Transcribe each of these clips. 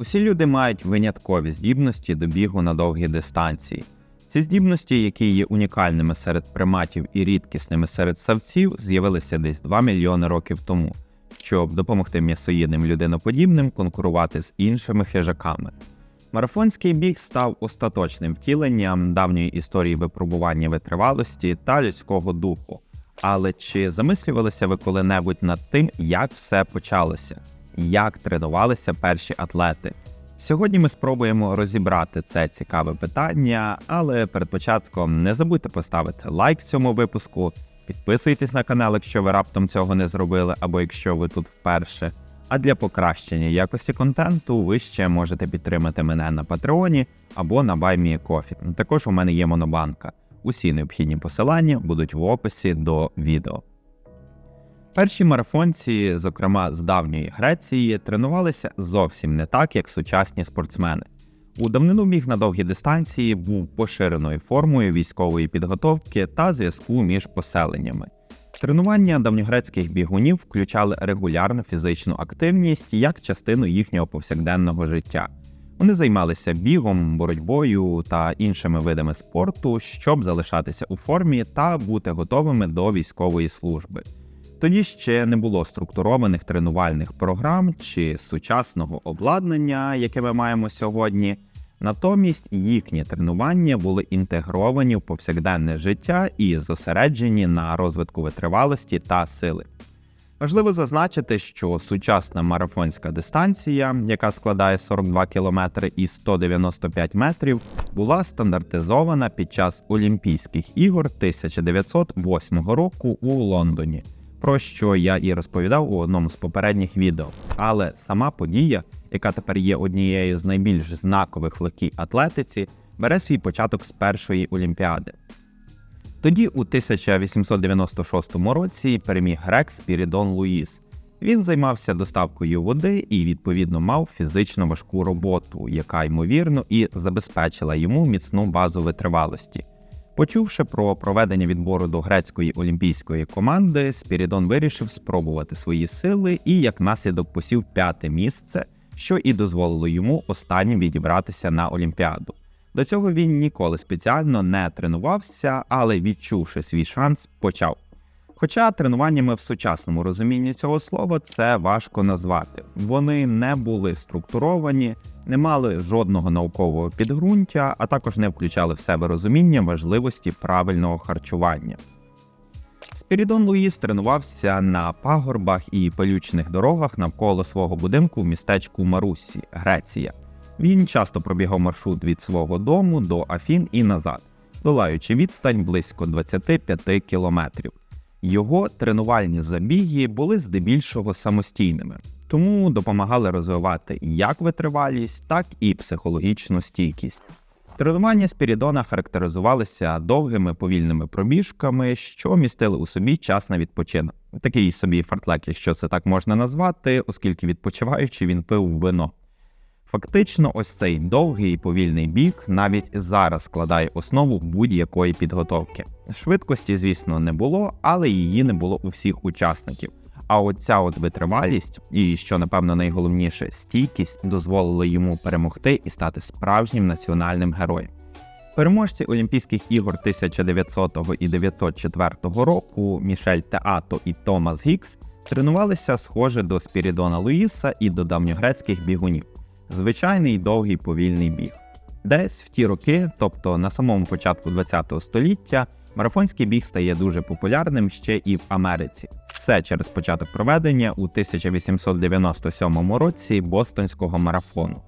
Усі люди мають виняткові здібності до бігу на довгі дистанції. Ці здібності, які є унікальними серед приматів і рідкісними серед савців, з'явилися десь 2 мільйони років тому, щоб допомогти м'ясоїдним людиноподібним конкурувати з іншими хижаками. Марафонський біг став остаточним втіленням давньої історії випробування витривалості та людського духу. Але чи замислювалися ви коли-небудь над тим, як все почалося? Як тренувалися перші атлети? Сьогодні ми спробуємо розібрати це цікаве питання, але перед початком не забудьте поставити лайк цьому випуску, підписуйтесь на канал, якщо ви раптом цього не зробили, або якщо ви тут вперше. А для покращення якості контенту ви ще можете підтримати мене на Патреоні або на BuyMeACoffee. Також у мене є монобанка. Усі необхідні посилання будуть в описі до відео. Перші марафонці, зокрема з давньої Греції, тренувалися зовсім не так, як сучасні спортсмени. У давнину біг на довгі дистанції був поширеною формою військової підготовки та зв'язку між поселеннями. Тренування давньогрецьких бігунів включали регулярну фізичну активність як частину їхнього повсякденного життя. Вони займалися бігом, боротьбою та іншими видами спорту, щоб залишатися у формі та бути готовими до військової служби. Тоді ще не було структурованих тренувальних програм чи сучасного обладнання, яке ми маємо сьогодні. Натомість їхні тренування були інтегровані в повсякденне життя і зосереджені на розвитку витривалості та сили. Важливо зазначити, що сучасна марафонська дистанція, яка складає 42 км і 195 метрів, була стандартизована під час Олімпійських ігор 1908 року у Лондоні, про що я і розповідав у одному з попередніх відео. Але сама подія, яка тепер є однією з найбільш знакових в легкій атлетиці, бере свій початок з першої олімпіади. Тоді, у 1896 році, переміг грек Спірідон Луїс. Він займався доставкою води і, відповідно, мав фізично важку роботу, яка ймовірно і забезпечила йому міцну базу витривалості. Почувши про проведення відбору до грецької олімпійської команди, Спірідон вирішив спробувати свої сили і, як наслідок, посів п'яте місце, що і дозволило йому останнім відібратися на Олімпіаду. До цього він ніколи спеціально не тренувався, але відчувши свій шанс, почав. Хоча тренуваннями в сучасному розумінні цього слова це важко назвати. Вони не були структуровані, не мали жодного наукового підґрунтя, а також не включали в себе розуміння важливості правильного харчування. Спірідон Луїс тренувався на пагорбах і пилючних дорогах навколо свого будинку в містечку Марусі, Греція. Він часто пробігав маршрут від свого дому до Афін і назад, долаючи відстань близько 25 кілометрів. Його тренувальні забіги були здебільшого самостійними, тому допомагали розвивати як витривалість, так і психологічну стійкість. Тренування Спірідона характеризувалися довгими повільними пробіжками, що містили у собі час на відпочинок. Такий собі фартлек, якщо це так можна назвати, оскільки відпочиваючи, він пив вино. Фактично, ось цей довгий і повільний біг навіть зараз складає основу будь-якої підготовки. Швидкості, звісно, не було, але її не було у всіх учасників. А оця от витривалість, і що напевно найголовніше, стійкість дозволила йому перемогти і стати справжнім національним героєм. Переможці Олімпійських ігор 1900 і 1904 року Мішель Теато і Томас Гікс тренувалися схоже до Спірідона Луїса і до давньогрецьких бігунів звичайний довгий повільний біг. Десь в ті роки, тобто на самому початку ХХ століття, марафонський біг стає дуже популярним ще і в Америці. Все через початок проведення у 1897 році Бостонського марафону.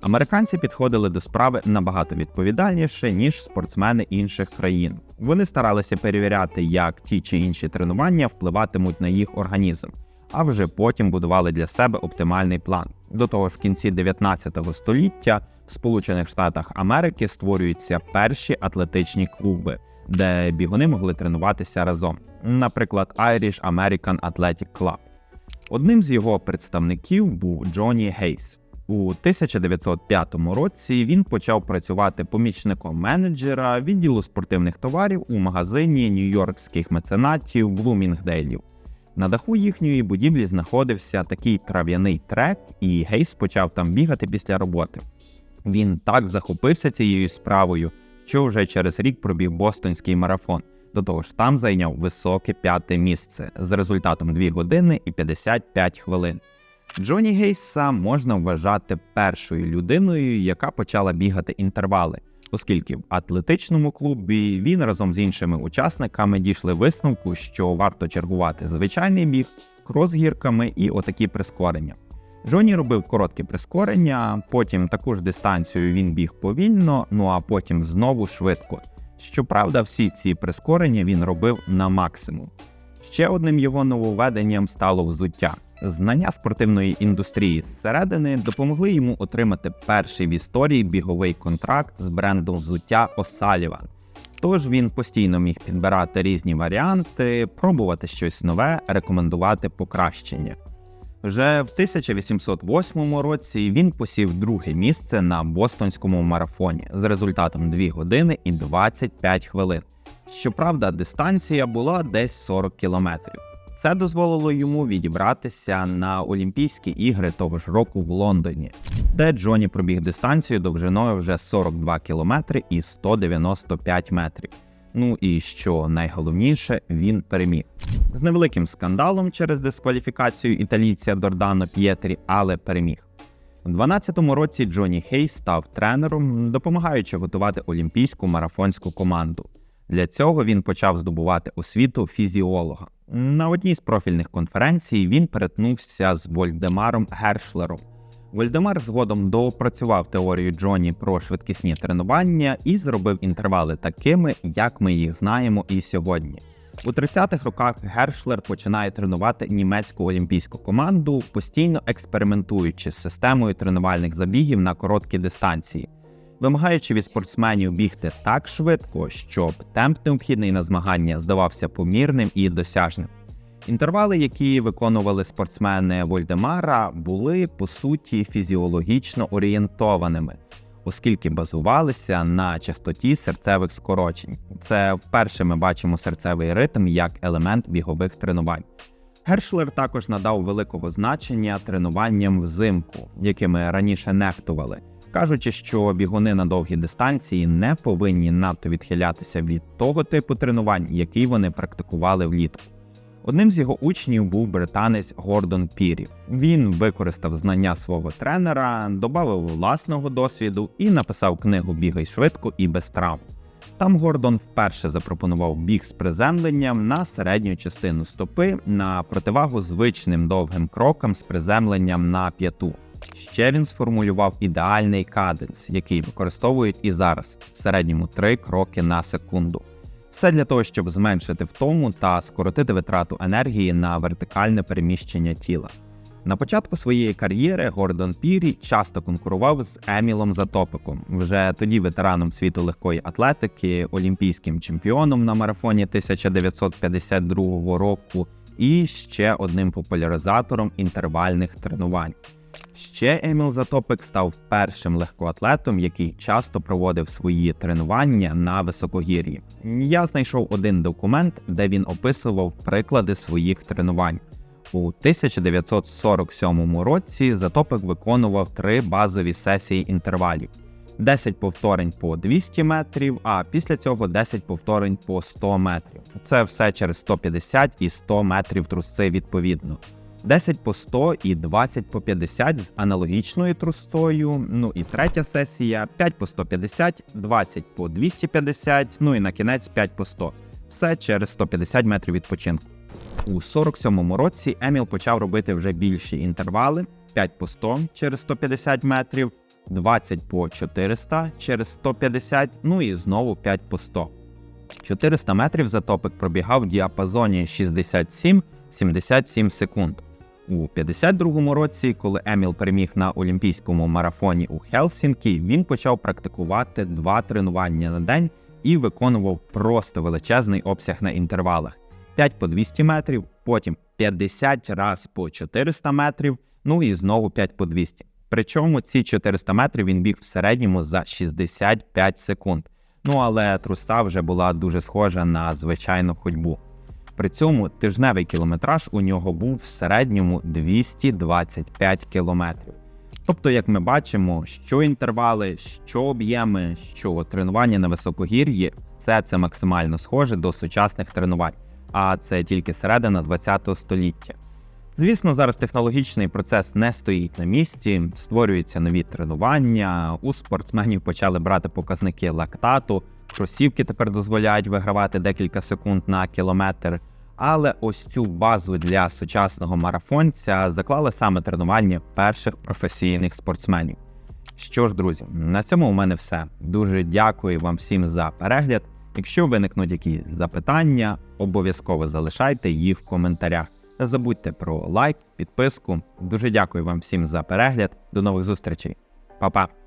Американці підходили до справи набагато відповідальніше, ніж спортсмени інших країн. Вони старалися перевіряти, як ті чи інші тренування впливатимуть на їх організм, а вже потім будували для себе оптимальний план. До того ж, в кінці 19 століття в Сполучених Штатах Америки створюються перші атлетичні клуби, де бігуни могли тренуватися разом, наприклад, Irish American Athletic Club. Одним з його представників був Джоні Гейс. У 1905 році він почав працювати помічником менеджера відділу спортивних товарів у магазині нью-йоркських меценатів Блумінгдейлів. На даху їхньої будівлі знаходився такий трав'яний трек, і Гейс почав там бігати після роботи. Він так захопився цією справою, що вже через рік пробіг бостонський марафон. До того ж, там зайняв високе п'яте місце з результатом 2 години і 55 хвилин. Джоні Гейса можна вважати першою людиною, яка почала бігати інтервали, оскільки в атлетичному клубі він разом з іншими учасниками дійшли висновку, що варто чергувати звичайний біг, крос гірками і отакі прискорення. Джоні робив короткі прискорення, потім таку ж дистанцію він біг повільно, ну а потім знову швидко. Щоправда, всі ці прискорення він робив на максимум. Ще одним його нововведенням стало взуття. Знання спортивної індустрії зсередини допомогли йому отримати перший в історії біговий контракт з брендом взуття O'Sullivan. Тож він постійно міг підбирати різні варіанти, пробувати щось нове, рекомендувати покращення. Вже в 1808 році він посів друге місце на бостонському марафоні з результатом 2 години і 25 хвилин. Щоправда, дистанція була десь 40 кілометрів. Це дозволило йому відібратися на Олімпійські ігри того ж року в Лондоні, де Джоні пробіг дистанцію довжиною вже 42 кілометри і 195 метрів. Ну і що найголовніше, він переміг з невеликим скандалом через дискваліфікацію італійця Дордано П'єтрі, але переміг. У 12-му році Джоні Хейс став тренером, допомагаючи готувати олімпійську марафонську команду. Для цього він почав здобувати освіту фізіолога. На одній з профільних конференцій він перетнувся з Вольдемаром Гершлером. Вольдемар згодом доопрацював теорію Джоні про швидкісні тренування і зробив інтервали такими, як ми їх знаємо і сьогодні. У 30-х роках Гершлер починає тренувати німецьку олімпійську команду, постійно експериментуючи з системою тренувальних забігів на короткі дистанції, вимагаючи від спортсменів бігти так швидко, щоб темп необхідний на змагання здавався помірним і досяжним. Інтервали, які виконували спортсмени Вольдемара, були по суті фізіологічно орієнтованими, оскільки базувалися на частоті серцевих скорочень. Це вперше ми бачимо серцевий ритм як елемент бігових тренувань. Гершлер також надав великого значення тренуванням взимку, якими раніше нехтували, кажучи, що бігуни на довгі дистанції не повинні надто відхилятися від того типу тренувань, який вони практикували влітку. Одним з його учнів був британець Гордон Пірі. Він використав знання свого тренера, додав власного досвіду і написав книгу Бігай швидко і без травм. Там Гордон вперше запропонував біг з приземленням на середню частину стопи на противагу звичним довгим крокам з приземленням на п'яту. Ще він сформулював ідеальний каденс, який використовують і зараз в середньому 3 кроки на секунду. Все для того, щоб зменшити втому та скоротити витрату енергії на вертикальне переміщення тіла. На початку своєї кар'єри Гордон Пірі часто конкурував з Емілом Затопиком, вже тоді ветераном світу легкої атлетики, олімпійським чемпіоном на марафоні 1952 року і ще одним популяризатором інтервальних тренувань. Ще Еміл Затопик став першим легкоатлетом, який часто проводив свої тренування на високогір'ї. Я знайшов один документ, де він описував приклади своїх тренувань. У 1947 році Затопик виконував три базові сесії інтервалів: 10 повторень по 200 метрів, а після цього 10 повторень по 100 метрів. Це все через 150 і 100 метрів трусци відповідно. 10 по 100 і 20 по 50 з аналогічною трусцою. Ну і третя сесія 5 по 150, 20 по 250, ну і на кінець 5 по 100. Все через 150 метрів відпочинку. У 47-му році Еміл почав робити вже більші інтервали: 5 по 100 через 150 метрів, 20 по 400 через 150, ну і знову 5 по 100. 400 метрів затопик пробігав в діапазоні 67-77 секунд. У 52-му році, коли Еміл переміг на олімпійському марафоні у Хелсінкі, він почав практикувати два тренування на день і виконував просто величезний обсяг на інтервалах: 5 по 200 метрів, потім 50 раз по 400 метрів, ну і знову 5 по 200. Причому ці 400 метрів він біг в середньому за 65 секунд. Ну але труста вже була дуже схожа на звичайну ходьбу. При цьому тижневий кілометраж у нього був в середньому 225 кілометрів. Тобто, як ми бачимо, що інтервали, що об'єми, що тренування на високогір'ї, все це максимально схоже до сучасних тренувань, а це тільки середина 20 століття. Звісно, зараз технологічний процес не стоїть на місці, створюються нові тренування. У спортсменів почали брати показники лактату. Кросівки тепер дозволяють вигравати декілька секунд на кілометр. Але ось цю базу для сучасного марафонця заклали саме тренування перших професійних спортсменів. Що ж, друзі, на цьому у мене все. Дуже дякую вам всім за перегляд. Якщо виникнуть якісь запитання, обов'язково залишайте їх в коментарях. Не забудьте про лайк, підписку. Дуже дякую вам всім за перегляд. До нових зустрічей. Па-па!